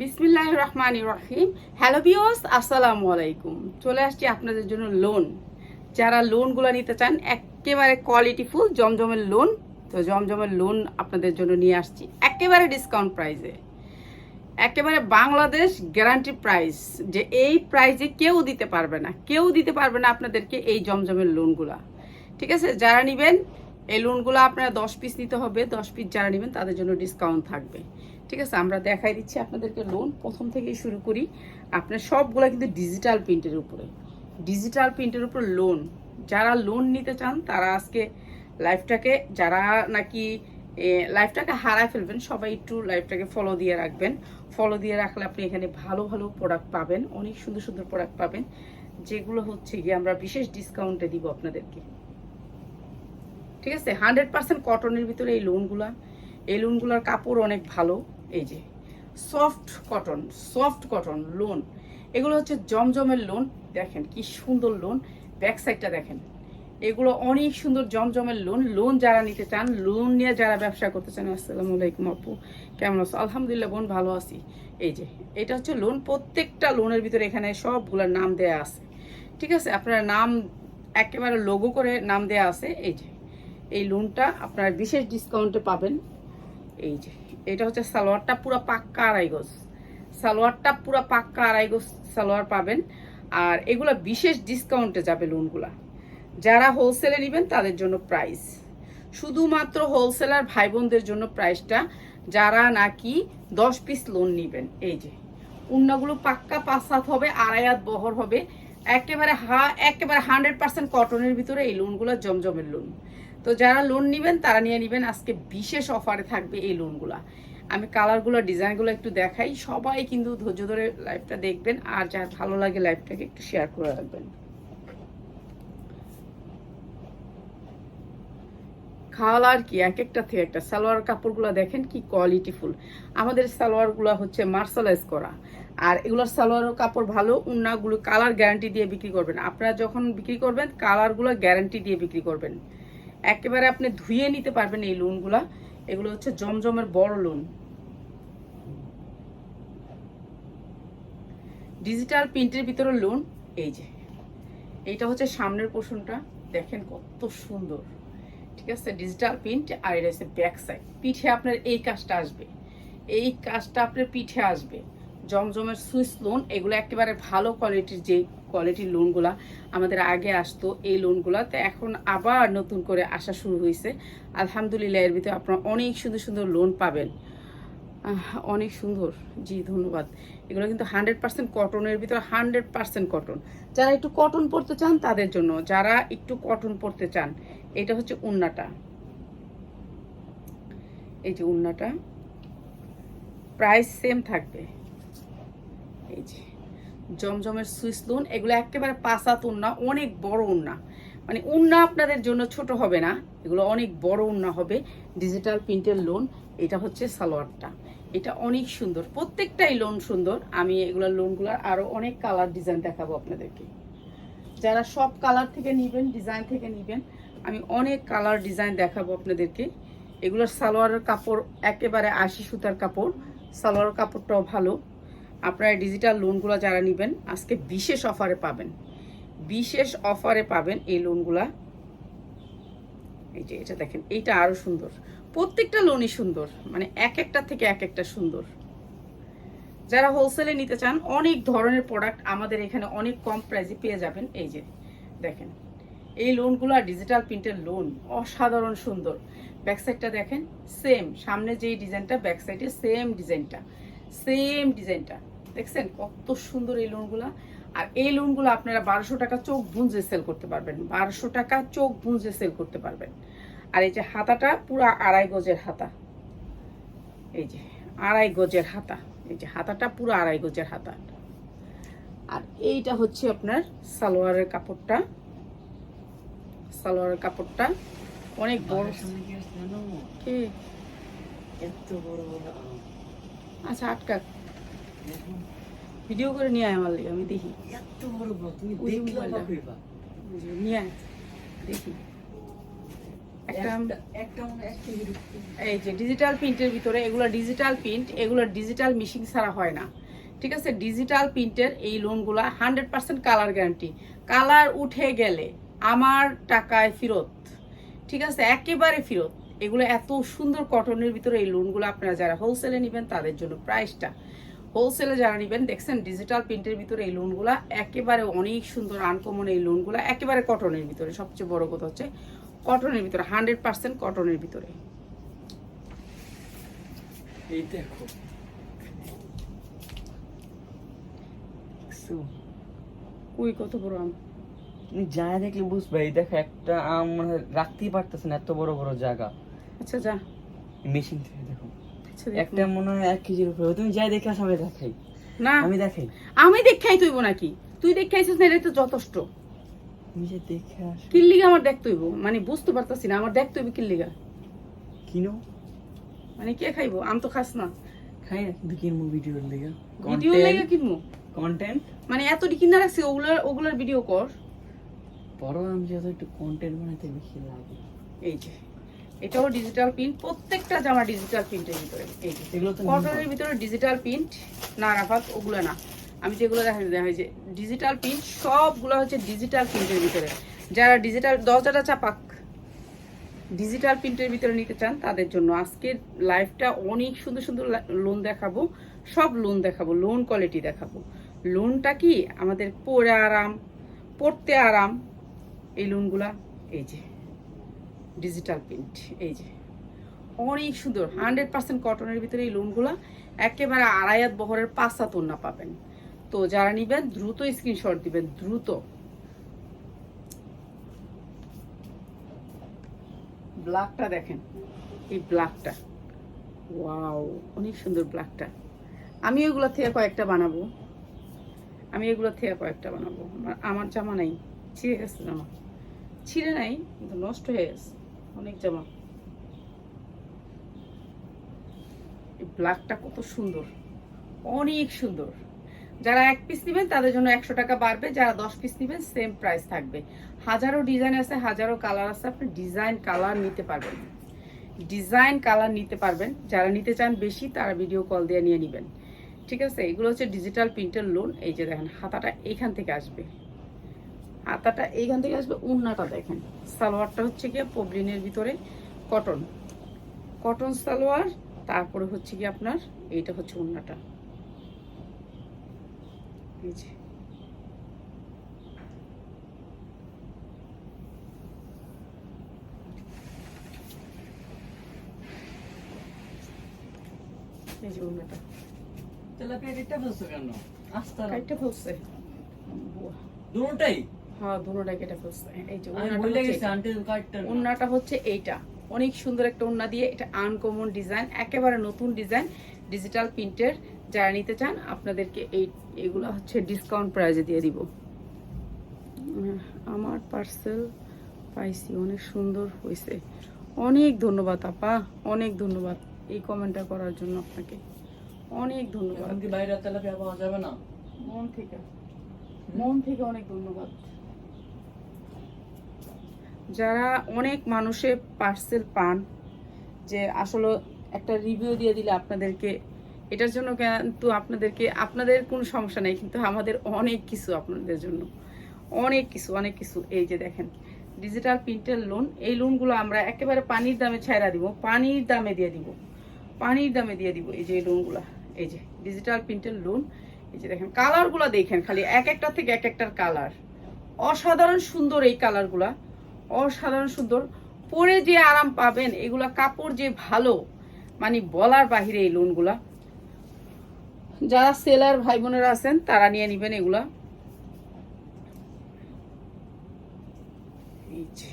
বিসমিল্লাহ রহমান রহিম। হ্যালো বিওস আসসালামু আলাইকুম। চলে আসছি আপনাদের জন্য লোন যারা লোনগুলো নিতে চান, একেবারে কোয়ালিটিফুল জমজমের লোন তো জমজমের লোন আপনাদের জন্য নিয়ে আসছি। একেবারে ডিসকাউন্ট প্রাইসে একেবারে বাংলাদেশ গ্যারান্টি প্রাইস যে এই প্রাইজে কেউ দিতে পারবে না। কেউ দিতে পারবে না আপনাদেরকে এই জমজমের লোনগুলা ঠিক আছে? যারা নেবেন, এই লোনগুলো আপনারা দশ পিস নিতে হবে। দশ পিস যারা নেবেন, তাদের জন্য ডিসকাউন্ট থাকবে। ঠিক আছে, আমরা দেখাই দিচ্ছি আপনাদেরকে লোন প্রথম থেকেই শুরু করি। আপনার সবগুলো কিন্তু ডিজিটাল প্রিন্টের উপরে। ডিজিটাল প্রিন্টের উপর লোন যারা লোন নিতে চান, তারা আজকে লাইফটাকে যারা নাকি লাইফটাকে হারায় ফেলবেন, সবাই একটু লাইফটাকে ফলো দিয়ে রাখবেন। ফলো দিয়ে রাখলে আপনি এখানে ভালো ভালো প্রোডাক্ট পাবেন। অনেক সুন্দর সুন্দর প্রোডাক্ট পাবেন। যেগুলো হচ্ছে গিয়ে আমরা বিশেষ ডিসকাউন্টে দিব আপনাদেরকে। ঠিক আছে হান্ড্রেড পার্সেন্ট কটনের ভিতরে এই লোনগুলা এই লোনগুলোর কাপড় অনেক ভালো। এই যে soft cotton soft cotton lawn এগুলো হচ্ছে জমজমের লোন দেখেন কি সুন্দর লোন ব্যাক সাইডটা দেখেন। এগুলো অনেক সুন্দর জমজমের লোন লোন যারা নিতে চান লোন নিয়ে যারা ব্যবসা করতে চান, আসসালামু আলাইকুম আপু, কেমন আছো? আলহামদুলিল্লাহ বোন, ভালো আছি। এই যে, এটা হচ্ছে লোন প্রত্যেকটা লোনের ভিতরে এখানে সবগুলোর নাম দেয়া আছে। ঠিক আছে? আপনার নাম একেবারে লোগো করে নাম দেয়া আছে। এই যে, এই লোনটা আপনার বিশেষ ডিসকাউন্টে পাবেন। এই যে এটা হচ্ছে সালোয়ারটা পুরো পাক্কা আড়াই গজ। সালোয়ারটা পুরো পাক্কা আড়াই গজ সালোয়ার পাবেন। আর এগুলো বিশেষ ডিসকাউন্টে যাবে লোনগুলা যারা হোলসেলে নেবেন, তাদের জন্য প্রাইস শুধুমাত্র হোলসেলার ভাই বোনদের জন্য প্রাইসটা যারা নাকি দশ পিস লোন নেবেন, এই যে। উন্নাগুলো পাক্কা পাঁচ সাত হবে আড়াই হাত বহর হবে। একেবারে হা, একেবারে হান্ড্রেড পার্সেন্ট কটনের ভিতরে এই লোনগুলো জমজমের লোন তো যারা লোন নেবেন, তারা নিয়ে নেবেন। আজকে বিশেষ অফারে থাকবে এই লোনগুলা আমি কালারগুলো ডিজাইনগুলো একটু দেখাই। সবাই কিন্তু ধৈর্য ধরে লাইভটা দেখবেন। আর যার ভালো লাগে লাইভটাকে একটু শেয়ার করে রাখবেন। খাওয়ালার কি? এক একটা থেকে একটা। সালোয়ার কাপড়গুলো দেখেন কি কোয়ালিটিফুল আমাদের সালোয়ারগুলো হচ্ছে মার্শালাইজ করা। আর এগুলোর সালোয়ার কাপড় ভালো, উন্নাগুলো কালার গ্যারান্টি দিয়ে বিক্রি করবেন। আপনারা যখন বিক্রি করবেন কালারগুলো গ্যারান্টি দিয়ে বিক্রি করবেন। একেবারে আপনি ধুয়ে নিতে পারবেন এই লোনগুলা। এগুলো হচ্ছে জমজমের বড় লোন। ডিজিটাল প্রিন্টের ভিতরে লোন এই যে। এইটা হচ্ছে সামনের পোষণটা দেখেন কত সুন্দর। ঠিক আছে? ডিজিটাল প্রিন্ট আর এটা হচ্ছে ব্যাক সাইড পিঠে আপনার এই কাজটা আসবে। এই কাজটা আপনার পিঠে আসবে। জমজমের সুইস লোন এগুলো একেবারে ভালো কোয়ালিটির যে কোয়ালিটির লোনগুলা আমাদের আগে আসতো, এই লোনগুলা তো এখন আবার নতুন করে আসা শুরু হয়েছে আলহামদুলিল্লাহ, এর ভিতরে আপনারা অনেক সুন্দর সুন্দর লোন পাবেন। অনেক সুন্দর। জি, ধন্যবাদ। এগুলো কিন্তু হান্ড্রেড পার্সেন্ট কটনের ভিতরে হান্ড্রেড পার্সেন্ট কটন যারা একটু কটন পরতে চান, তাদের জন্য। যারা একটু কটন পরতে চান, এটা হচ্ছে উন্নাটা। এই যে উন্নাটা প্রাইস সেম থাকবে। এই যে। জমজমের সুইস লোন, এগুলো একেবারে পাসাত উন্না অনেক বড় উন্না। মানে উন্না আপনাদের জন্য ছোট হবে না, এগুলো অনেক বড় উন্না হবে ডিজিটাল প্রিন্টের লোন এটা হচ্ছে সালোয়ারটা। এটা অনেক সুন্দর, প্রত্যেকটাই লোন সুন্দর, আমি এগুলোর লোনগুলোর আরও অনেক কালার ডিজাইন দেখাবো আপনাদেরকে। যারা সব কালার থেকে নিবেন ডিজাইন থেকে নিবেন, আমি অনেক কালার ডিজাইন দেখাবো আপনাদেরকে। এগুলোর সালোয়ারের কাপড়, একেবারে আশি সুতার কাপড় সালোয়ার কাপড়টাও ভালো। আপনারা ডিজিটাল লোনগুলো যারা নেবেন, আজকে বিশেষ অফারে পাবেন। বিশেষ অফারে পাবেন এই লোনগুলা এই যে, এটা দেখেন, এইটা আরও সুন্দর। প্রত্যেকটা লোনই সুন্দর মানে এক একটা থেকে এক একটা সুন্দর। যারা হোলসেলে নিতে চান, অনেক ধরনের প্রোডাক্ট আমাদের এখানে অনেক কম প্রাইসে পেয়ে যাবেন। এই যে, দেখেন, এই লোনগুলো ডিজিটাল প্রিন্টের লোন অসাধারণ সুন্দর। ব্যাক সাইডটা দেখেন সেম সামনে যেই ডিজাইনটা ব্যাক সাইডে সেম ডিজাইনটা সেম ডিজাইনটা দেখছেন কত সুন্দর এই লোনগুলা আর এই লোনগুলো আপনারা বারোশো টাকা চোখ বুঞ্জে সেল করতে পারবেন। বারোশো টাকা চোখ বুঞ্জে সেল করতে পারবেন। আর এই যে হাতাটা পুরো আড়াই গজের হাতা। এই যে আড়াই গজের হাতা। এই যে হাতাটা পুরো আড়াই গজের হাতা। আর এইটা হচ্ছে আপনার সালোয়ারের কাপড়টা। সালোয়ারের কাপড়টা অনেক বড়। এত বড় বড়। আচ্ছা আটকা ভিডিও করে নিয়ে আয় আমার লিগে, আমি দেখি। এত বড় তুমি ওই দেখলে মোবাইলটা। নিয়ে আয় দেখি। এই যে ডিজিটাল প্রিন্টের ভিতরে এগুলো ডিজিটাল প্রিন্ট এগুলো ডিজিটাল মিশিং ছাড়া হয় না। ঠিক আছে? ডিজিটাল প্রিন্টের এই লোনগুলো hundred percent colour guarantee colour উঠে গেলে আমার টাকায় ফেরত। ঠিক আছে? একেবারে ফেরত। এগুলো এত সুন্দর কটনের ভিতরে এই লোনগুলো আপনারা যারা হোলসেলে নেবেন তাদের জন্য প্রাইসটা হোলসেলে যারা নেবেন দেখছেন ডিজিটাল প্রিন্টের ভিতরে এই লোনগুলো একেবারে অনেক সুন্দর আনকমন এই লোনগুলো একেবারে কটনের ভিতরে। সবচেয়ে বড় কথা হচ্ছে কটনের ভিতরে হান্ড্রেড পার্সেন্ট কটনের ভিতরে। এই দেখো? ওই কত বড় আম? যা দেখলে বুঝবে এই দেখো একটা আম মনে রাখতেই পারতেছে না এত বড় বড় জায়গা। আচ্ছা যা। মেশিন থেকে দেখো। একটা মনে হয় এক কেজির উপরে। তুমি যাই দেখে আসো আমি দেখাই। না আমি দেখাই। আমি দেখাই তুইব নাকি? তুই দেখাইছিস না এটা তো যথেষ্ট। যে দেখে আসো। কিল্লিগা আমার দেখতে হইব মানে বুঝতে পারতাছি না আমার দেখতে হইব কিল্লিগা কিনো? মানে কে খাইবো? আম তো খাস না। খাই না কিন্তু কিনবো ভিডিওর লেগে। ভিডিও লেগে কিনবো? কন্টেন্ট মানে এতটি কিনা রাখছি ওগুলোর ওগুলোর ভিডিও কর। বড় আম যেহেতু একটু কন্টেন্ট বানাতে বেশি লাগে। এই যে। এটাও ডিজিটাল প্রিন্ট প্রত্যেকটা জামা ডিজিটাল প্রিন্টের ভিতরে। এই যে এগুলো কটনের ভিতরে ডিজিটাল প্রিন্ট না রাফাত ওগুলো না। আমি যেগুলো দেখা দেখা হয় যে ডিজিটাল প্রিন্ট সবগুলো হচ্ছে ডিজিটাল প্রিন্টের ভিতরে। যারা ডিজিটাল দরজাটা চাপাক ডিজিটাল প্রিন্টের ভিতরে নিতে চান তাদের জন্য আজকের লাইফটা অনেক সুন্দর সুন্দর লোন দেখাবো। সব লোন দেখাবো লোন কোয়ালিটি দেখাবো। লোনটা কি? আমাদের পরে আরাম পড়তে আরাম। এই লোনগুলা এই যে। ডিজিটাল প্রিন্ট এই যে। অনেক সুন্দর হান্ড্রেড পার্সেন্ট কটনের ভিতরে এই লোনগুলো একেবারে আড়াইয়াত বহরের পাঁচ ওন্না পাবেন। তো যারা নিবেন, দ্রুত স্ক্রিনশট দিবেন, দ্রুত। ব্ল্যাকটা দেখেন, এই ব্ল্যাকটা ওয়াও অনেক সুন্দর ব্ল্যাকটা আমি ওইগুলো থেকে কয়েকটা বানাবো। আমি এগুলো থেকে কয়েকটা বানাবো। আমার- আমার জামা নাই, ছিঁড়ে গেছে জামা। ছিঁড়ে নাই, কিন্তু নষ্ট হয়ে গেছে। অনেক জামা। এই ব্ল্যাকটা কত সুন্দর। অনেক সুন্দর। যারা এক পিস নেবেন, তাদের জন্য একশো টাকা বাড়বে। যারা দশ পিস নেবেন সেম প্রাইস থাকবে। হাজারো ডিজাইন আছে, হাজারো কালার আছে। আপনি ডিজাইন কালার নিতে পারবেন। ডিজাইন কালার নিতে পারবেন। যারা নিতে চান বেশি, তারা ভিডিও কল দিয়ে নিয়ে নেবেন। ঠিক আছে? এগুলো হচ্ছে ডিজিটাল প্রিন্টের লোন এই যে দেখেন, হাতাটা এইখান থেকে আসবে। হাতাটা এইখান থেকে আসবে উন্নাটা দেখেন। সালোয়ারটা হচ্ছে গিয়ে পবলিনের ভিতরে কটন। কটন সালোয়ার তারপরে হচ্ছে কি আপনার এইটা হচ্ছে উন্নাটা। উন্নাটা। তেলাপিয়া কেটে ফেলছো কেন? আস্তে ফেলছে। দুটোটাই? হ্যাঁ দুটোটা কেটে ফেলছে। এই যে আমি উন্নাটা হচ্ছে এইটা। অনেক সুন্দর একটা দিয়ে এটা আনকমন ডিজাইন একেবারে নতুন ডিজাইন ডিজিটাল প্রিন্টের যারা নিতে চান আপনাদেরকে এই এগুলো হচ্ছে ডিসকাউন্ট প্রাইজে দিয়ে দিব। আমার পার্সেল পাইছি অনেক সুন্দর হয়েছে অনেক ধন্যবাদ আপা। অনেক ধন্যবাদ এই কমেন্টটা করার জন্য আপনাকে। অনেক ধন্যবাদ। বাইরে তেলাপিয়া পাওয়া যাবে না? মন থেকে। মন থেকে অনেক ধন্যবাদ। যারা অনেক মানুষে পার্সেল পান, যে আসলে একটা রিভিউ দিয়ে দিলে আপনাদেরকে, এটার জন্য কিন্তু আপনাদেরকে, আপনাদের কোনো সমস্যা নেই, কিন্তু আমাদের অনেক কিছু আপনাদের জন্য। অনেক কিছু অনেক কিছু। এই যে দেখেন ডিজিটাল প্রিন্টের লোন এই লোনগুলো আমরা একেবারে পানির দামে ছাইরা দিব, পানির দামে দিয়ে দিব, পানির দামে দিয়ে দিব এই যে লোনগুলা এই যে ডিজিটাল প্রিন্টের লোন এই যে দেখেন কালারগুলো দেখেন খালি, এক একটা থেকে এক একটার কালার অসাধারণ সুন্দর এই কালারগুলা অসাধারণ সুন্দর। পরে যে আরাম পাবেন এগুলা কাপড় যে ভালো মানে বলার বাহিরে এই লোনগুলা যারা সেলার ভাই বোনেরা আছেন তারা নিয়ে নিবেন এগুলা। এই যে।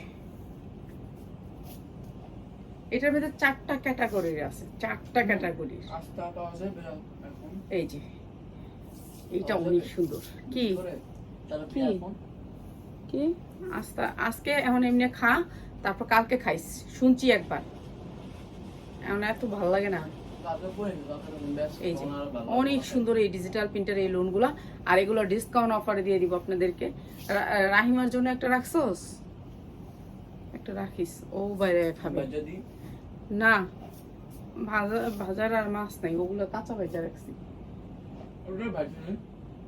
এটার মধ্যে চারটা ক্যাটাগরির আছে চারটা ক্যাটাগরির এখন। এই যে। এইটা অনেক সুন্দর। কি? কি? আস্তা আজকে এখন এমনি খা তারপর কালকে খাইস। শুনছি একবার। এখন এত ভালো লাগে না। এই যে অনেক সুন্দর এই ডিজিটাল প্রিন্টার এই লোনগুলো আর এগুলো ডিসকাউন্ট অফারে দিয়ে দিব আপনাদেরকে। রাহিমার জন্য একটা রাখছোস? একটা রাখিস। ও বাইরে খাবে। না। ভাজা ভাজার আর মাছ নাই। ওগুলো কাঁচা ভাজা রাখছি। না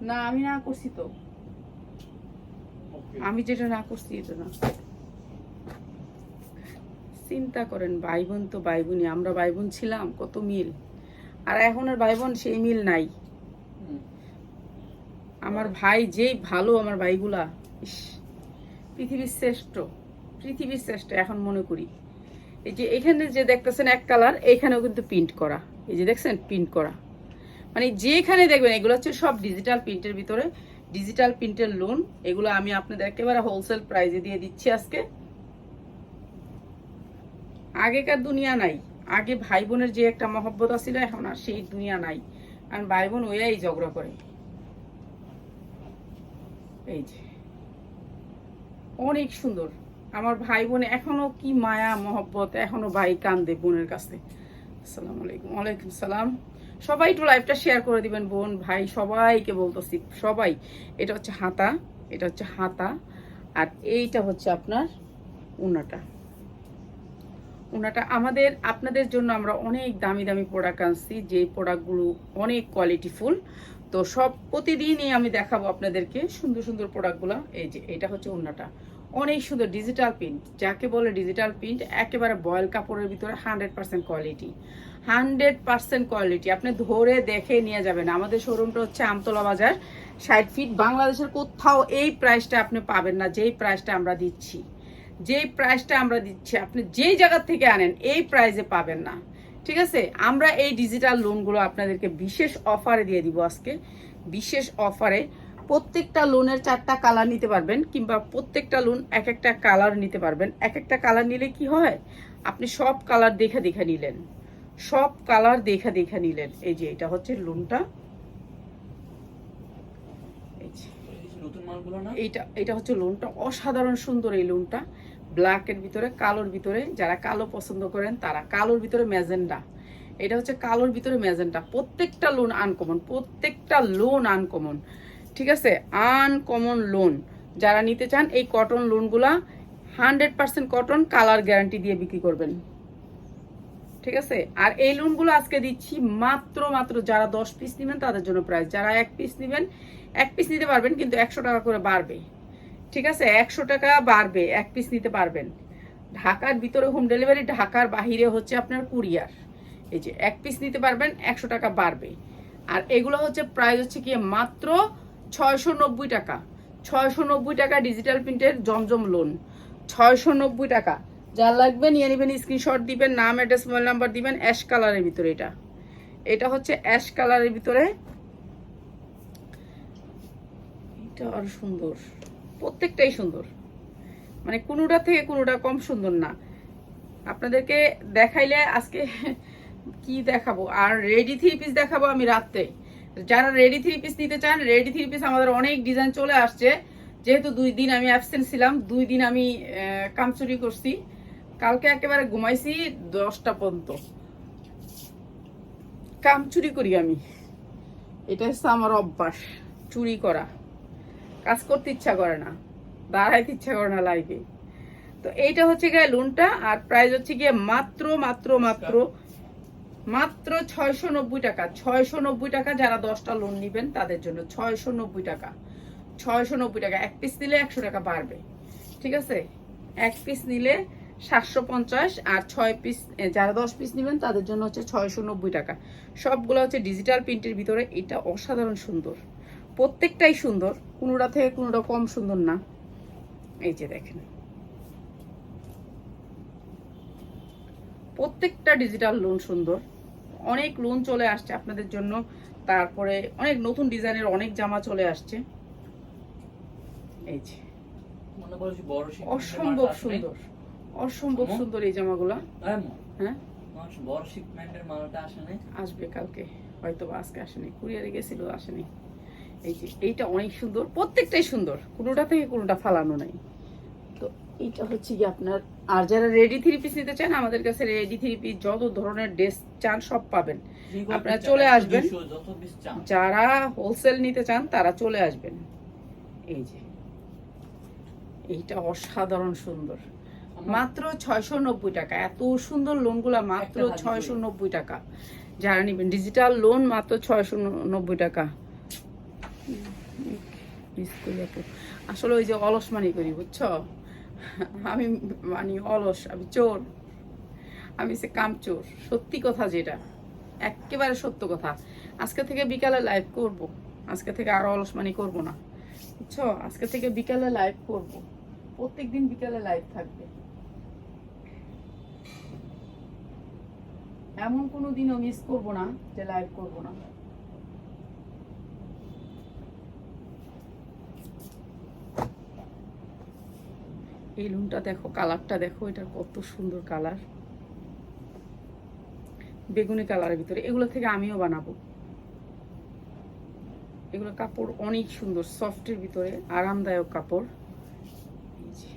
না আমি না করছি তো। আমি যেটা না করছি, এটা না। চিন্তা করেন ভাই বোন তো ভাই বোনই আমরা ভাই বোন ছিলাম, কত মিল? আর এখন আর ভাই বোন সেই মিল নাই। আমার ভাই যেই ভালো আমার ভাইগুলা পৃথিবীর শ্রেষ্ঠ পৃথিবীর শ্রেষ্ঠ, এখন মনে করি। এই যে এখানে যে দেখতেছেন এক কালার, এইখানেও কিন্তু প্রিন্ট করা। এই যে দেখছেন, প্রিন্ট করা। মানে যেখানে দেখবেন, এগুলো হচ্ছে সব ডিজিটাল প্রিন্টের ভিতরে। ডিজিটাল প্রিন্টের লোন এগুলো আমি আপনাদের একেবারে হোলসেল প্রাইজে দিয়ে দিচ্ছি আজকে। আগেকার দুনিয়া নাই। আগে ভাই বোনের যে একটা মহব্বত ছিল এখন আর সেই দুনিয়া নাই। আর ভাই বোন ওয়াই ঝগড়া করে। এই যে। অনেক সুন্দর। আমার ভাই বোন এখনও কি মায়া, মহব্বত, এখনও ভাই কান্দে বোনের কাছে। আসসালামু আলাইকুম। ওয়ালাইকুম সালাম। সবাই একটু লাইভটা শেয়ার করে দিবেন, বোন, ভাই, সবাইকে বলতেছি, সবাই। এটা হচ্ছে হাতা, এটা হচ্ছে হাতা, আর এইটা হচ্ছে আপনার উনাটা। ওনাটা আমাদের, আপনাদের জন্য আমরা অনেক দামি দামি প্রোডাক্ট আনছি, যে প্রোডাক্টগুলো অনেক কোয়ালিটিফুল তো সব প্রতিদিনই আমি দেখাবো আপনাদেরকে সুন্দর সুন্দর প্রোডাক্টগুলো এই যে, এটা হচ্ছে ওনাটা অনেক সুন্দর ডিজিটাল প্রিন্ট যাকে বলে ডিজিটাল প্রিন্ট একেবারে বয়েল কাপড়ের ভিতরে hundred percent quality hundred percent quality. আপনি ধরে দেখে নিয়ে যাবেন। আমাদের শোরুমটা হচ্ছে আমতলা বাজার, ষাট ফিট বাংলাদেশের কোথাও এই প্রাইসটা আপনি পাবেন না, যেই প্রাইসটা আমরা দিচ্ছি। যেই প্রাইসটা আমরা দিচ্ছি, আপনি যেই জায়গা থেকে আনেন, এই প্রাইসে পাবেন না। ঠিক আছে? আমরা এই ডিজিটাল লোনগুলো আপনাদেরকে বিশেষ অফারে দিয়ে দিব আজকে। বিশেষ অফারে প্রত্যেকটা লোনের চারটা কালার নিতে পারবেন, কিংবা প্রত্যেকটা লোন এক একটা কালার নিতে পারবেন। এক একটা কালার নিলে কি হয়? আপনি সব কালার দেখে দেখে নিলেন। সব কালার দেখে দেখে নিলেন। এই যে, এটা হচ্ছে লোনটা এটা হচ্ছে লোনটা অসাধারণ সুন্দর এই লোনটা ব্ল্যাকের ভিতরে, কালোর ভিতরে, যারা কালো পছন্দ করেন, তারা কালোর ভিতরে ম্যাজেন্ডা। এটা হচ্ছে কালোর ভিতরে ম্যাজেন্ডা। প্রত্যেকটা লোন আনকমন প্রত্যেকটা লোন আনকমন ঠিক আছে? আনকমন লোন যারা নিতে চান, এই cotton লোনগুলা hundred percent cotton colour guarantee দিয়ে বিক্রি করবেন। ঠিক আছে? আর এই লোনগুলো আজকে দিচ্ছি মাত্র মাত্র যারা দশ পিস নেবেন তাদের জন্য প্রাইস যারা এক পিস নেবেন, এক পিস নিতে পারবেন, কিন্তু একশো টাকা করে বাড়বে। ঠিক আছে? একশো টাকা বাড়বে, এক পিস নিতে পারবেন। ঢাকার ভিতরে হোম ডেলিভারি ঢাকার বাহিরে হচ্ছে আপনার কুরিয়ার এই যে, এক পিস নিতে পারবেন, একশো টাকা বাড়বে। আর এগুলো হচ্ছে প্রাইস হচ্ছে কি মাত্র ছয়শো নব্বই টাকা। ছয়শো নব্বই টাকা ডিজিটাল প্রিন্টের জমজম লোন ছয়শো নব্বই টাকা। যা লাগবে নিয়ে নেবেন স্ক্রিনশট দিবেন নাম অ্যাড্রেস মোবাইল নাম্বার দিবেন অ্যাশ কালারের ভিতরে এটা। এটা হচ্ছে অ্যাশ কালারের ভিতরে। এটা আর সুন্দর। প্রত্যেকটাই সুন্দর। মানে কোনোটা থেকে কোনোটা কম সুন্দর না। আপনাদেরকে দেখাইলে আজকে কি দেখাবো? আর রেডি থ্রি পিস দেখাবো আমি রাত্রে। যারা রেডি থ্রি পিস নিতে চান রেডি থ্রি পিস আমাদের অনেক ডিজাইন চলে আসছে। যেহেতু দুই দিন আমি অ্যাবসেন্ট ছিলাম দুই দিন আমি আহ, কাম চুরি করছি। কালকে একেবারে ঘুমাইছি দশটা পর্যন্ত। কাম চুরি করি আমি। এটা হচ্ছে আমার অভ্যাস, চুরি করা। কাজ করতে ইচ্ছা করে না, দাঁড়াইতে ইচ্ছা করে না লাইফে তো এইটা হচ্ছে গিয়ে লোনটা আর প্রাইস হচ্ছে গিয়ে মাত্র মাত্র মাত্র মাত্র ছয়শো নব্বই টাকা। ছয়শো নব্বই টাকা যারা দশটা লোন নিবেন, তাদের জন্য ছয়শো নব্বই টাকা। ছয়শো নব্বই টাকা, এক পিস নিলে একশো টাকা বাড়বে। ঠিক আছে? এক পিস নিলে সাতশো পঞ্চাশ আর ছয় পিস যারা দশ পিস নেবেন তাদের জন্য হচ্ছে ছয়শো নব্বই টাকা। সবগুলো হচ্ছে ডিজিটাল প্রিন্টের ভিতরে। এটা অসাধারণ সুন্দর। প্রত্যেকটাই সুন্দর। কোনোটা থেকে কোনোটা কম সুন্দর না। এই যে দেখেন। প্রত্যেকটা ডিজিটাল লোন সুন্দর। অনেক লোন চলে আসছে আপনাদের জন্য। তারপরে অনেক নতুন ডিজাইনের অনেক জামা চলে আসছে। এই যে। অসম্ভব সুন্দর। অসম্ভব সুন্দর এই জামাগুলা। হ্যাঁ হ্যাঁ? বড় শিপমেন্টের মালটা আসে নাই আসবে কালকে। হয়তো আজকে আসেনি। কুরিয়ারে গেছিল আসেনি। এই যে এইটা অনেক সুন্দর। প্রত্যেকটাই সুন্দর। কোনোটা থেকে কোনোটা ফালানো নাই। তো এইটা হচ্ছে কি আপনার আর যারা রেডি থ্রি পিস নিতে চান আমাদের কাছে রেডি থ্রি পিস যত ধরনের ড্রেস চান সব পাবেন। আপনারা চলে আসবেন। যারা হোলসেল নিতে চান তারা চলে আসবেন। এই যে এইটা অসাধারণ সুন্দর। মাত্র ছয়শো নব্বই টাকা। এত সুন্দর লোনগুলা মাত্র ছয়শো নব্বই টাকা। যারা নেবেন ডিজিটাল লোন মাত্র ছয়শো নব্বই টাকা আসলে ওই যে অলস মানি করি বুঝছ? আমি মানে অলস আমি চোর। আমি সে কাম চোর। সত্যি কথা যেটা। একেবারে সত্য কথা। আজকে থেকে বিকালে লাইভ করব। আজকে থেকে আরও অলস মানি করব না। বুঝছ? আজকে থেকে বিকালে লাইভ করব। প্রত্যেকদিন বিকালে লাইভ থাকবে। এমন কোনো দিনও মিস করব না যে লাইভ করব না। এই লুনটা দেখো কালারটা দেখো, এটা কত সুন্দর কালার বেগুনি কালারের ভিতরে। এগুলো থেকে আমিও বানাবো। এগুলো কাপড় অনেক সুন্দর সফটের ভিতরে, আরামদায়ক কাপড় এই যে।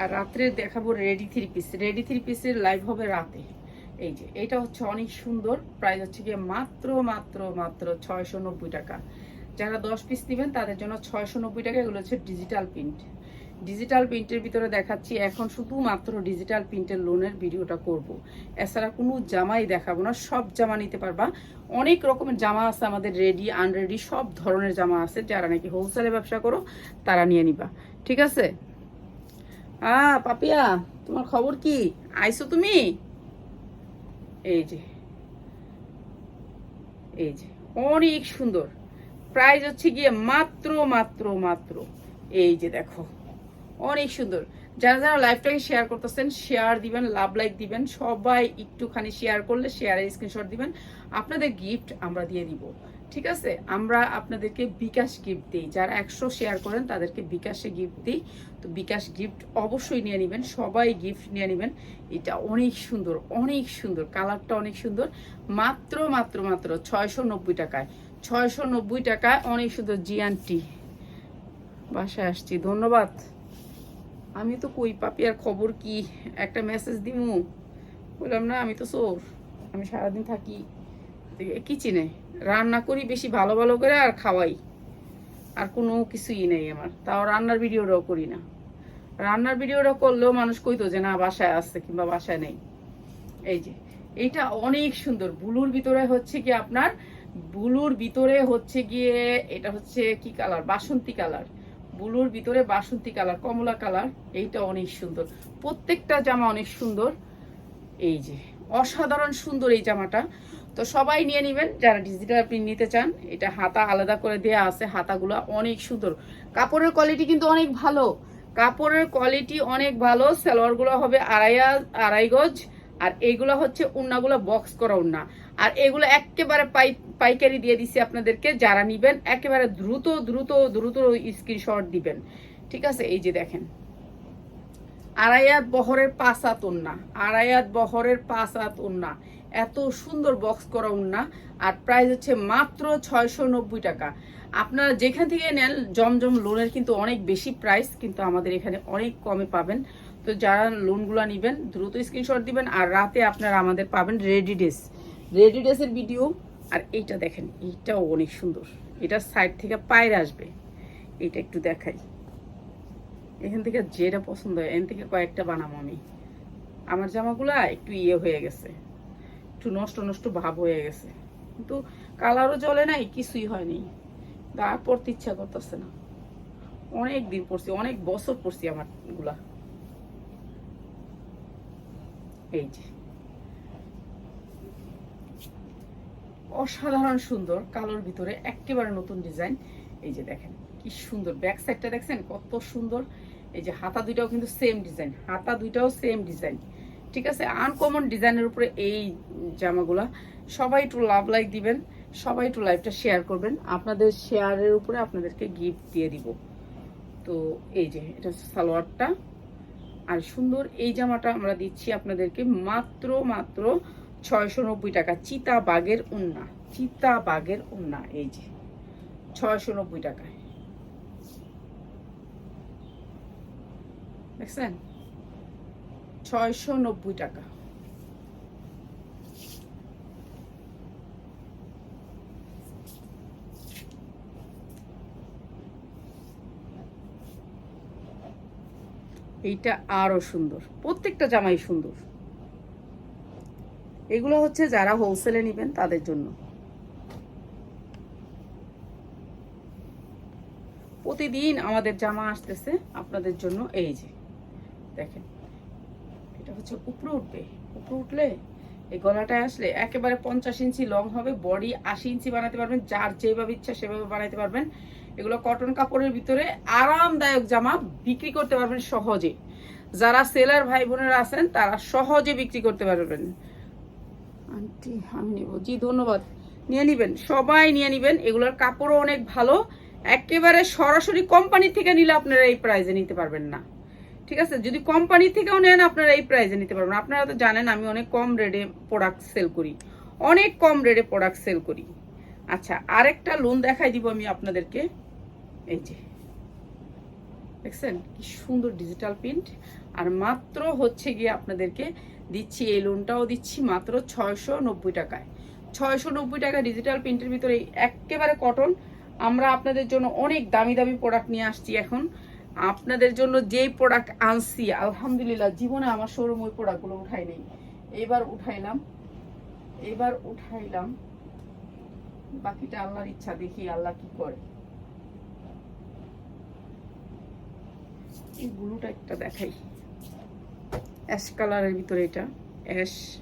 আর রাত্রে দেখাবো ready three piece ready three পিসের লাইভ হবে রাতে। এই যে, এটা হচ্ছে অনেক সুন্দর। প্রাইস হচ্ছে গিয়ে মাত্র মাত্র মাত্র ছয়শো নব্বই টাকা। যারা দশ পিস নেবেন, তাদের জন্য ছয়শো নব্বই টাকা। এগুলো হচ্ছে ডিজিটাল প্রিন্ট ডিজিটাল প্রিন্টের ভিতরে দেখাচ্ছি, এখন শুধুমাত্র ডিজিটাল প্রিন্টের লোনের ভিডিওটা করব। এছাড়া কোনো জামাই দেখাবো না, সব জামা নিতে পারবা। অনেক রকমের জামা আছে আমাদের রেডি আনরেডি সব ধরনের জামা আছে। যারা নাকি হোলসেলে ব্যবসা করো, তারা নিয়ে নিবা। ঠিক আছে? আ পাপিয়া, তোমার খবর কি? আইছো তুমি? এই যে। এই যে, অনেক সুন্দর। প্রাইস হচ্ছে গিয়ে মাত্র মাত্র মাত্র। এই যে দেখো, অনেক সুন্দর। যারা যারা লাইভটাকে শেয়ার করতেছেন শেয়ার দিবেন লাভ লাইক দিবেন, সবাই একটুখানি শেয়ার করলে শেয়ারের স্ক্রিনশট দিবেন। আপনাদের গিফট আমরা দিয়ে দিব। ঠিক আছে? আমরা আপনাদেরকে বিকাশ গিফট দিই। যারা একশো শেয়ার করেন, তাদেরকে বিকাশে গিফট দিই। তো বিকাশ গিফট অবশ্যই নিয়ে নেবেন। সবাই গিফট নিয়ে নেবেন। এটা অনেক সুন্দর অনেক সুন্দর। কালারটা অনেক সুন্দর। মাত্র মাত্র মাত্র ছয়শো নব্বই টাকায়। ছয়শো নব্বই টাকায় অনেক সুন্দর জিয়ানটি বাসায় আসছি। ধন্যবাদ। আমি তো কই পাপিয়ার খবর কি? একটা মেসেজ দিমু। বললাম, না, আমি তো সোর আমি সারাদিন থাকি। কি কিচেনে? রান্না করি বেশি ভালো ভালো করে আর খাওয়াই। আর কোনো কিছুই নেই আমার। তাও রান্নার ভিডিওটাও করি না। রান্নার ভিডিওটা করলেও মানুষ কইতো যে, না, বাসায় আসছে কিংবা বাসায় নেই। এই যে, এইটা অনেক সুন্দর। বুলুর ভিতরে হচ্ছে কি আপনার, বুলুর ভিতরে হচ্ছে গিয়ে এটা হচ্ছে কি কালার? বাসন্তী কালার। বুলুর ভিতরে বাসন্তী কালার, কমলা কালার, এইটা অনেক সুন্দর। প্রত্যেকটা জামা অনেক সুন্দর। এই যে, অসাধারণ সুন্দর এই জামাটা। তো সবাই নিয়ে নেবেন, যারা ডিজিটাল প্রিন্ট নিতে চান, এটা হাতা আলাদা করে দেয়া আছে, হাতাগুলো অনেক সুন্দর। কাপড়ের কোয়ালিটি কিন্তু অনেক ভালো। কাপড়ের কোয়ালিটি অনেক ভালো, সালোয়ারগুলো হবে আড়াই আড়াই গজ, আর এইগুলো হচ্ছে উন্নাগুলো বক্স করা উন্না। আর এগুলো একেবারে পাই পাইকারি দিয়ে দিছি আপনাদেরকে, যারা নিবেন, একেবারে দ্রুত দ্রুত দ্রুত স্ক্রিনশট দিবেন। ঠিক আছে? এই যে দেখেন। আড়াইয়াত বহরের পাঁচাত উন্না আড়াইয়াত বহরের পাঁচাত উন্না। এত সুন্দর বক্স করা উন্না, আর প্রাইস হচ্ছে মাত্র ছয়শো নব্বই টাকা। আপনারা যেখান থেকে নেন, জমজম লোনের কিন্তু অনেক বেশি প্রাইস কিন্তু আমাদের এখানে অনেক কমে পাবেন। তো যারা লোনগুলো নেবেন, দ্রুত স্ক্রিনশট দিবেন, আর রাতে আপনারা আমাদের পাবেন রেডি ডেস রেডি ডেসের ভিডিও আর এইটা দেখেন, এইটাও অনেক সুন্দর। এটা সাইড থেকে পায়ের আসবে। এটা একটু দেখাই। এখান থেকে যেটা পছন্দ হয়, এখান থেকে কয়েকটা বানাবো আমি। আমার জামাগুলা একটু ইয়ে হয়ে গেছে। একটু নষ্ট নষ্ট ভাব হয়ে গেছে। কিন্তু কালারও জ্বলে নাই, কিছুই হয়নি। আর পড়তে ইচ্ছা করতেছে না। অনেক দিন পড়ছি, অনেক বছর পড়ছি আমারগুলা। এই যে। অসাধারণ সুন্দর কালোর ভিতরে একেবারে নতুন ডিজাইন। এই যে দেখেন, কি সুন্দর। ব্যাক সাইডটা দেখছেন? কত সুন্দর। এই যে হাতা দুইটাও কিন্তু সেম ডিজাইন। হাতা দুইটাও সেম ডিজাইন। ঠিক আছে? আনকমন ডিজাইনের উপরে এই জামাগুলা, সবাই একটু লাভ লাইক দিবেন, সবাই একটু লাইভটা শেয়ার করবেন। আপনাদের শেয়ারের উপরে আপনাদেরকে গিফট দিয়ে দিব। তো এই যে, এটা হচ্ছে সালোয়ারটা। আর সুন্দর এই জামাটা আমরা দিচ্ছি আপনাদেরকে মাত্র মাত্র ছয়শো নব্বই টাকা। চিতা বাগের উন্না চিতা বাগের উন্না এই যে ছয়শো নব্বই টাকায়। দেখছেন? ছয়শো নব্বই টাকা। এইটা আরও সুন্দর, প্রত্যেকটা জামাই সুন্দর। এগুলো হচ্ছে যারা হোলসেলে নেবেন তাদের জন্য। প্রতিদিন আমাদের জামা আসতেছে আপনাদের জন্য, এই যে। দেখেন এটা হচ্ছে উপরে উঠবে। উপরে উঠলে এই গলাটায় আসলে একেবারে পঞ্চাশ ইঞ্চি লং হবে বডি আশি ইঞ্চি বানাতে পারবেন, যার যেভাবে ইচ্ছা সেভাবে বানাতে পারবেন। এগুলো কটন কাপড়ের ভিতরে আরামদায়ক জামা বিক্রি করতে পারবেন সহজে। যারা সেলার ভাই বোনেরা আছেন, তারা সহজে বিক্রি করতে পারবেন। আন্টি, আমি নেব। জি, ধন্যবাদ। নিয়ে নিবেন, সবাই নিয়ে নিবেন। এগুলোর কাপড়ও অনেক ভালো। একেবারে সরাসরি কোম্পানি থেকে নিলে আপনারা এই প্রাইজে নিতে পারবেন না। ঠিক আছে? যদি কোম্পানি থেকেও নেন, আপনারা এই প্রাইজে নিতে পারবেন। আপনারা তো জানেন, আমি অনেক কম রেটে প্রোডাক্ট সেল করি। অনেক কম রেটে প্রোডাক্ট সেল করি। আচ্ছা আরেকটা লোন দেখাই দিব আমি আপনাদেরকে। এই যে, দেখছেন? কি সুন্দর ডিজিটাল প্রিন্ট আর মাত্র হচ্ছে গিয়ে আপনাদেরকে দিচ্ছি, এই লোনটাও দিচ্ছি মাত্র ছয়শো নব্বই টাকায়। ছয়শো নব্বই টাকা ডিজিটাল প্রিন্টের ভিতরে একেবারে কটন আমরা আপনাদের জন্য অনেক দামি দামি প্রোডাক্ট নিয়ে আসছি এখন। আপনাদের জন্য যেই প্রোডাক্ট আনছি, আলহামদুলিল্লাহ, জীবনে আমার শোরুম ওই প্রোডাক্টগুলো উঠাই নেই। এবার উঠাইলাম এবার উঠাইলাম। বাকিটা আল্লাহর ইচ্ছা, দেখি আল্লাহ কি করে। এই ব্লুটা একটা দেখাই। অ্যাশ কালারের ভিতরে এটা, অ্যাশ।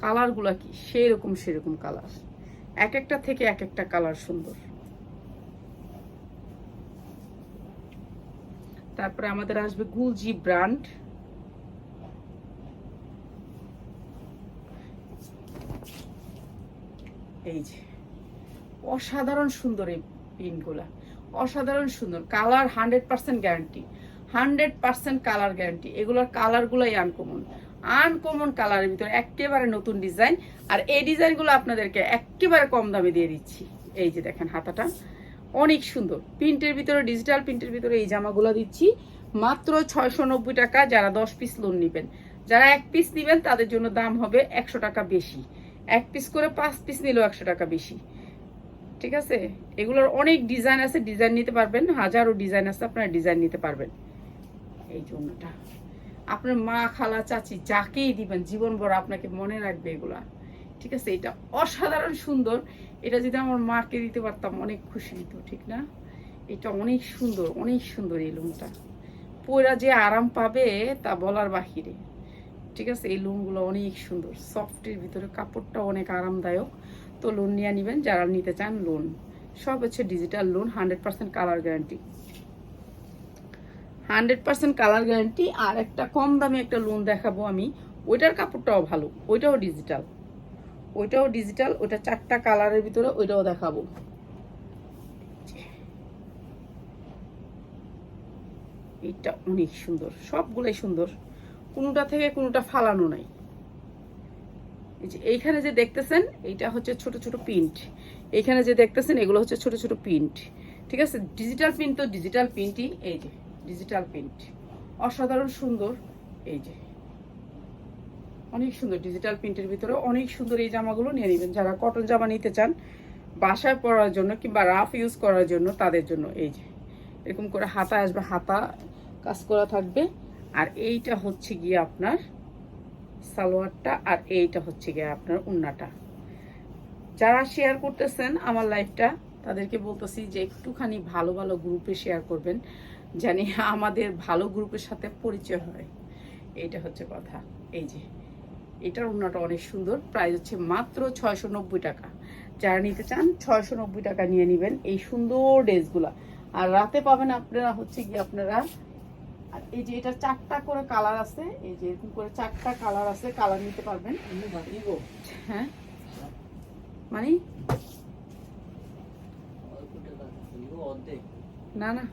কালারগুলা কি? সেরকম সেরকম কালার। এক একটা থেকে এক একটা কালার সুন্দর। তারপরে আমাদের আসবে গুলজি ব্র্যান্ড। এই যে, অসাধারণ সুন্দর এই পিনগুলা, অসাধারণ সুন্দর। Colour hundred percent guarantee, hundred percent colour guarantee. এগুলোর কালারগুলোই আনকমন আনকমন কালারের ভিতরে একেবারে নতুন ডিজাইন। আর এই ডিজাইনগুলো আপনাদেরকে একেবারে কম দামে দিয়ে দিচ্ছি। এই যে দেখেন হাতাটা। অনেক সুন্দর। প্রিন্টের ভিতরে ডিজিটাল প্রিন্টের ভিতরে এই জামাগুলো দিচ্ছি। মাত্র ছয়শো নব্বই টাকা যারা দশ পিস লোন নেবেন। যারা এক পিস নেবেন, তাদের জন্য দাম হবে একশো টাকা বেশি। এক পিস করে পাঁচ পিস নিলেও একশো টাকা বেশি। ঠিক আছে? এগুলোর অনেক ডিজাইন আছে ডিজাইন নিতে পারবেন। হাজারো ডিজাইন আছে, আপনারা ডিজাইন নিতে পারবেন। এই জন্যটা। আপনার মা, খালা, চাচি যাকেই দিবেন জীবন ভর আপনাকে মনে রাখবে এগুলা। ঠিক আছে? এটা অসাধারণ সুন্দর। এটা যদি আমার মাকে দিতে পারতাম, অনেক খুশি হতো, ঠিক না? এটা অনেক সুন্দর অনেক সুন্দর এই লোনটা পয়রা যে আরাম পাবে, তা বলার বাহিরে ঠিক আছে? এই লোনগুলো অনেক সুন্দর। সফটের ভিতরে কাপড়টা অনেক আরামদায়ক। তো লোন নিয়ে নেবেন, যারা নিতে চান লোন সব হচ্ছে digital lawn hundred percent colour guarantee hundred percent colour guarantee আর একটা কম দামে একটা লোন দেখাবো আমি। ওইটার কাপড়টাও ভালো, ওইটাও ডিজিটাল ওইটাও ডিজিটাল ওইটা চারটা কালারের ভিতরে ওইটাও দেখাবো। এটা অনেক সুন্দর, সবগুলোই সুন্দর। কোনোটা থেকে কোনোটা ফালানো নাই। এইখানে যে দেখতেছেন, এইটা হচ্ছে ছোট ছোট প্রিন্ট এইখানে যে দেখতেছেন, এগুলো হচ্ছে ছোট ছোট প্রিন্ট ঠিক আছে? ডিজিটাল প্রিন্ট তো ডিজিটাল প্রিন্টই এই যে ডিজিটাল প্রিন্ট অসাধারণ সুন্দর, এই যে। অনেক সুন্দর ডিজিটাল প্রিন্টের ভিতরে অনেক সুন্দর এই জামাগুলো নিয়ে নেবেন। যারা কটন জামা নিতে চান, বাসায় পরার জন্য কিংবা রাফ ইউজ করার জন্য তাদের জন্য এই যে, এরকম করে হাতা আসবে, হাতা কাজ করা থাকবে। আর এইটা হচ্ছে গিয়ে আপনার সালোয়ারটা আর এইটা হচ্ছে গিয়ে আপনার উন্নাটা। যারা শেয়ার করতেছেন আমার লাইফটা তাদেরকে বলতেছি যে একটুখানি ভালো ভালো গ্রুপে শেয়ার করবেন, জানি আমাদের ভালো গ্রুপের সাথে পরিচয় হয়। এইটা হচ্ছে কথা। এই যে এটার উন্নাটা অনেক সুন্দর। প্রাইস হচ্ছে মাত্র ছয়শো নব্বই টাকা। যারা নিতে চান ছয়শো নব্বই টাকা নিয়ে নেবেন এই সুন্দর ড্রেসগুলা। আর রাতে পাবেন আপনারা হচ্ছে কি আপনারা আর এই যে এটা চারটা করে কালার আছে এই যে এরকম করে চারটা কালার আছে কালার নিতে পারবেন। হ্যাঁ। মানে? না না।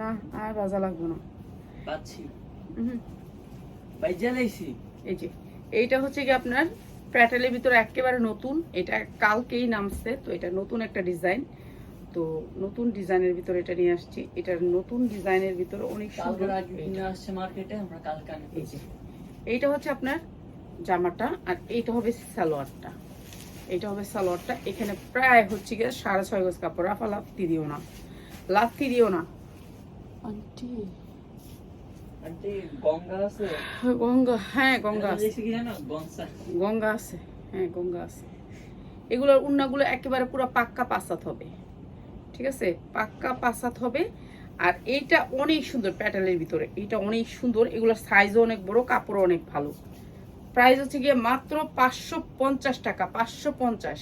না আর বাজা লাগবে না। পাচ্ছি উহুম। ভাই জ্বালাইছি। এই যে এইটা হচ্ছে কি আপনার প্যাটেলের ভিতরে একেবারে নতুন। এটা কালকেই নামছে তো এটা নতুন একটা ডিজাইন। তো নতুন ডিজাইনের ভিতরে এটা নিয়ে আসছি। এটার নতুন ডিজাইনের ভিতরে অনেক সুন্দর আসছে মার্কেটে আমরা কালকে এই যে এইটা হচ্ছে আপনার জামাটা আর এইটা হবে সালোয়ারটা। এইটা হবে সালোয়ারটা। এখানে প্রায় হচ্ছে গিয়ে সাড়ে ছয় গজ কাপড়। রাফা লাফতি দিও না। লাফতি দিও না। আন্টি। গঙ্গা আছে? হ্যাঁ গঙ্গা আছে। গঙ্গা হ্যাঁ গঙ্গা আছে। এগুলোর উন্নাগুলো একেবারে পুরো পাক্কা পাসাত হবে ঠিক আছে? পাক্কা পাসাত হবে আর এইটা অনেক সুন্দর প্যাটেলের ভিতরে এইটা অনেক সুন্দর এগুলোর সাইজও অনেক বড় কাপড়ও অনেক ভালো। প্রাইস হচ্ছে গিয়ে মাত্র পাঁচশো পঞ্চাশ টাকা পাঁচশো পঞ্চাশ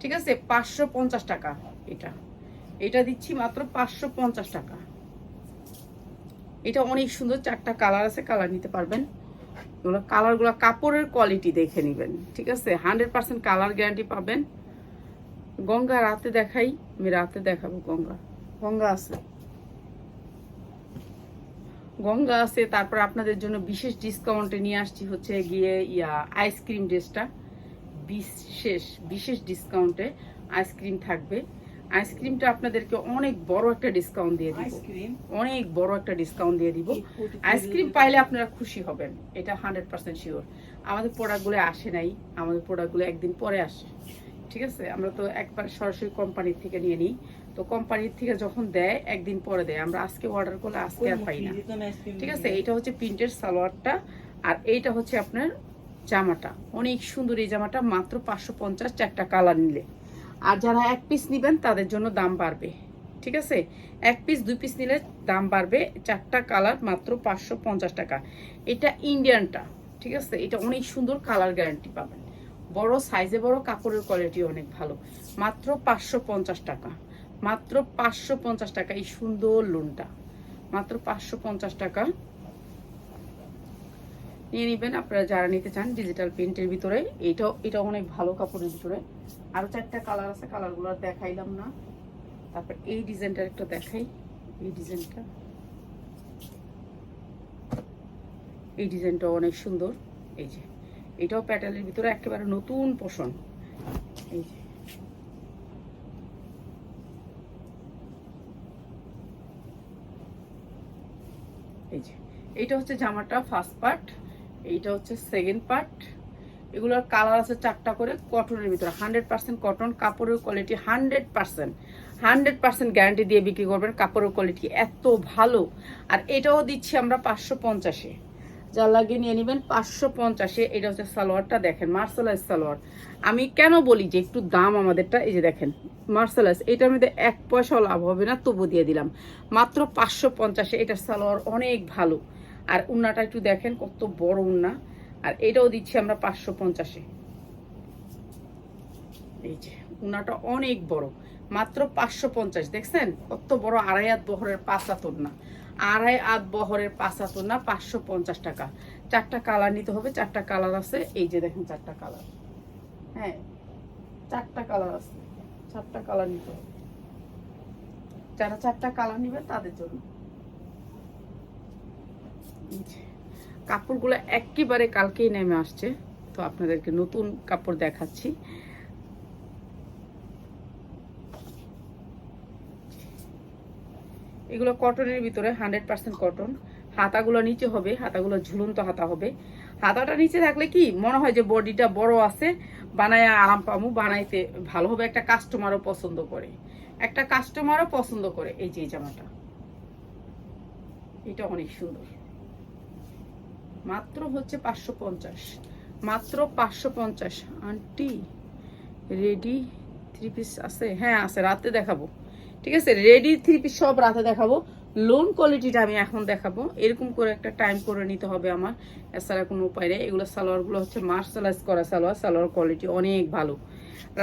ঠিক আছে? পাঁচশো পঞ্চাশ টাকা এটা। এটা দিচ্ছি মাত্র পাঁচশো পঞ্চাশ টাকা। এটা অনেক সুন্দর, চারটা কালার আছে কালার নিতে পারবেন। এগুলো কালারগুলো কাপড়ের কোয়ালিটি দেখে নেবেন, ঠিক আছে? হান্ড্রেড পার্সেন্ট কালার গ্যারান্টি পাবেন। গঙ্গা রাতে দেখাই, আমি রাতে দেখাবো গঙ্গা। গঙ্গা আছে। গঙ্গা আছে, তারপর আপনাদের জন্য বিশেষ ডিসকাউন্টে নিয়ে আসছি হচ্ছে গিয়ে ইয়া আইসক্রিম ড্রেসটা বিশেষ বিশেষ ডিসকাউন্টে আইসক্রিম থাকবে। আইসক্রিমটা আপনাদেরকে অনেক বড় একটা ডিসকাউন্ট দিয়ে দিব। অনেক বড় একটা ডিসকাউন্ট দিয়ে দিব। আইসক্রিম পাইলে আপনারা খুশি হবেন। এটা হান্ড্রেড পার্সেন্ট শিওর আমাদের প্রোডাক্টগুলো আসে নাই। আমাদের প্রোডাক্টগুলো একদিন পরে আসে। ঠিক আছে? আমরা তো একবার সরাসরি কোম্পানির থেকে নিয়ে নিই। তো কোম্পানির থেকে যখন দেয় একদিন পরে দেয়। আমরা আজকে অর্ডার করলে আজকে আর পাই না। ঠিক আছে? এটা হচ্ছে প্রিন্টের সালোয়ারটা। আর এইটা হচ্ছে আপনার জামাটা। অনেক সুন্দর এই জামাটা। মাত্র পাঁচশো পঞ্চাশ চারটা কালার নিলে। আর যারা এক পিস নেবেন, তাদের জন্য দাম বাড়বে। ঠিক আছে? এক পিস দুই পিস নিলে দাম বাড়বে। চারটা কালার মাত্র পাঁচশো পঞ্চাশ টাকা। এটা ইন্ডিয়ানটা ঠিক আছে? এটা অনেক সুন্দর কালার গ্যারান্টি পাবেন। বড় সাইজে বড়, কাপড়ের কোয়ালিটি অনেক ভালো। মাত্র পাঁচশো পঞ্চাশ টাকা। মাত্র পাঁচশো পঞ্চাশ টাকা এই সুন্দর লোনটা মাত্র পাঁচশো পঞ্চাশ টাকা। নিয়ে নেবেন। আপনারা যারা নিতে চান ডিজিটাল প্রিন্টের ভিতরে, এটাও, এটা অনেক ভালো কাপড়ের ভিতরে। আরও চারটা কালার আছে কালারগুলো আর দেখাইলাম না। তারপর এই ডিজাইনটা একটা দেখাই। এই ডিজাইনটা এই ডিজাইনটা অনেক সুন্দর। এই যে, এটাও প্যাটেলের ভিতরে একেবারে নতুন পোষণ। এই যে। এই যে, এইটা হচ্ছে জামাটা ফার্স্ট পার্ট এইটা হচ্ছে সেকেন্ড পার্ট এগুলোর কালার আছে চারটা করে কটনের ভিতরে। হান্ড্রেড পার্সেন্ট কটন কাপড়ের quality hundred percent hundred percent guarantee দিয়ে বিক্রি করবেন কাপড়ের কোয়ালিটি এত ভালো। আর এটাও দিচ্ছি আমরা পাঁচশো পঞ্চাশে। যা লাগিয়ে নিয়ে নেবেন পাঁচশো পঞ্চাশে। এটা হচ্ছে সালোয়ারটা দেখেন মার্শালাইজ সালোয়ার। আমি কেন বলি যে একটু দাম আমাদেরটা, এই যে দেখেন মার্শালাইজ এটার মধ্যে এক পয়সাও লাভ হবে না, তবু দিয়ে দিলাম। মাত্র পাঁচশো পঞ্চাশে এটার সালোয়ার অনেক ভালো। আর উন্নাটা একটু দেখেন, কত বড় উন্না। আর এটাও দিচ্ছি আমরা পাঁচশো পঞ্চাশে। এই যে, উনাটা অনেক বড়, মাত্র পাঁচশো পঞ্চাশ। দেখছেন? কত বড় আড়াই হাত বহরের পাঁচ হাতর না আড়াই হাত বহরের পাঁচ হাতর না পাঁচশো পঞ্চাশ টাকা। চারটা কালার নিতে হবে, চারটা কালার আছে। এই যে দেখেন চারটা কালার। হ্যাঁ চারটা কালার আছে। চারটা কালার নিতে হবে। যারা চারটা কালার নিবে তাদের জন্য। কাপড়গুলো একেবারে কালকেই নেমে আসছে। তো আপনাদেরকে নতুন কাপড় দেখাচ্ছি। এগুলো কটনের ভিতরে হান্ড্রেড পার্সেন্ট কটন। হাতাগুলো নিচে হবে, হাতাগুলো ঝুলন্ত হাতা হবে। হাতাটা নিচে থাকলে কি, মনে হয় যে বডিটা বড় আছে, বানায় আরাম পামু, বানাইতে ভালো হবে। একটা কাস্টমারও পছন্দ করে। একটা কাস্টমারও পছন্দ করে এই যে জামাটা। এটা অনেক সুন্দর। মাত্র হচ্ছে পাঁচশো পঞ্চাশ। মাত্র পাঁচশো পঞ্চাশ। আন্টি রেডি থ্রি পিস আছে? হ্যাঁ আছে, রাতে দেখাবো। ঠিক আছে রেডি থ্রি পিস সব রাতে দেখাবো। লোন কোয়ালিটিটা আমি এখন দেখাবো। এরকম করে একটা টাইম করে নিতে হবে আমার। এছাড়া কোনো উপায় নেই। এগুলো সালোয়ারগুলো হচ্ছে মার্শালাইজ করা সালোয়ার। সালোয়ার কোয়ালিটি অনেক ভালো।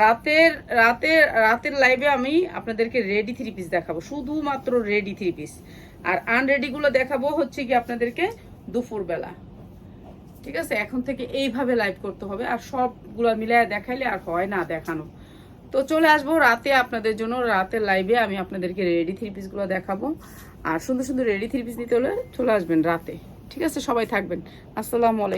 রাতের রাতের রাতের লাইভে আমি আপনাদেরকে রেডি থ্রি পিস দেখাবো। শুধুমাত্র রেডি থ্রি পিস আর আনরেডিগুলো দেখাবো হচ্ছে কি আপনাদেরকে দুপুরবেলা। ঠিক আছে? এখন থেকে এইভাবে লাইভ করতে হবে আর সবগুলো মিলায় দেখাইলে আর হয় না দেখানো। তো চলে আসব রাতে আপনাদের জন্য। রাতের লাইভে আমি আপনাদেরকে রেডি থ্রি পিসগুলো দেখাবো। আর সুন্দর সুন্দর রেডি থ্রি পিস নিতে হলে চলে আসবেন রাতে। ঠিক আছে? সবাই থাকবেন। আসসালামু আলাইকুম।